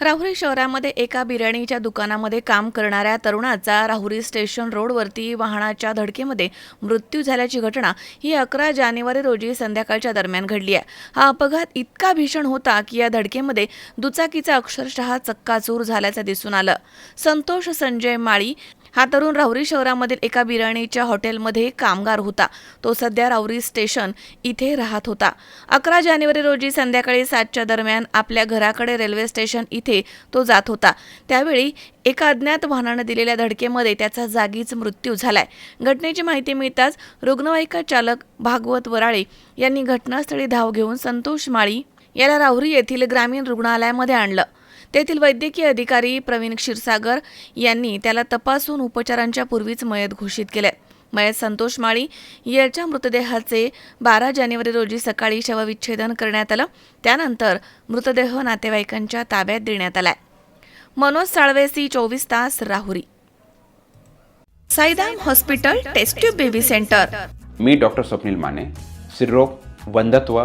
राहुरी शहरामध्ये एका बिर्याणीच्या दुकानामध्ये काम करणाऱ्या तरुणाचा राहुरी स्टेशन रोडवरती वाहनाच्या धडकेमध्ये मृत्यू झाल्याची घटना ही अकरा जानेवारी रोजी संध्याकाळच्या दरम्यान घडली आहे. हा अपघात इतका भीषण होता की या धडकेमध्ये दुचाकीचा अक्षरशः चक्काचूर झाल्याचं दिसून आलं. संतोष संजय माळी हा तरुण राहुरी शहरामधील एका बिर्याणीच्या हॉटेलमध्ये कामगार होता. तो सध्या राहुरी स्टेशन इथे राहत होता. अकरा जानेवारी रोजी संध्याकाळी सातच्या दरम्यान आपल्या घराकडे रेल्वे स्टेशन इथे तो जात होता. त्यावेळी एका अज्ञात वाहनानं दिलेल्या धडकेमध्ये त्याचा जागीच मृत्यू झालाय. घटनेची माहिती मिळताच रुग्णवाहिका चालक भागवत वराळे यांनी घटनास्थळी धाव घेऊन संतोष माळी याला राहुरी येथील ग्रामीण रुग्णालयामध्ये आणलं. तेथील वैद्यकीय अधिकारी प्रवीण क्षीरसागर यांनी त्याला तपासून उपचारांच्या पूर्वीच मयत घोषित केले मयत संतोष माळी याच्या मृतदेहाचे बारा जानेवारी रोजी सकाळी शवविच्छेदन करण्यात आलं. त्यानंतर मृतदेह नातेवाईकांच्या ताब्यात देण्यात आलाय. मनोज साळवेसी चोवीस तास Rahuri. Saidam hospital test tube baby centre. मी डॉक्टर स्वप्नील माने. स्त्रीरोग वंधत्व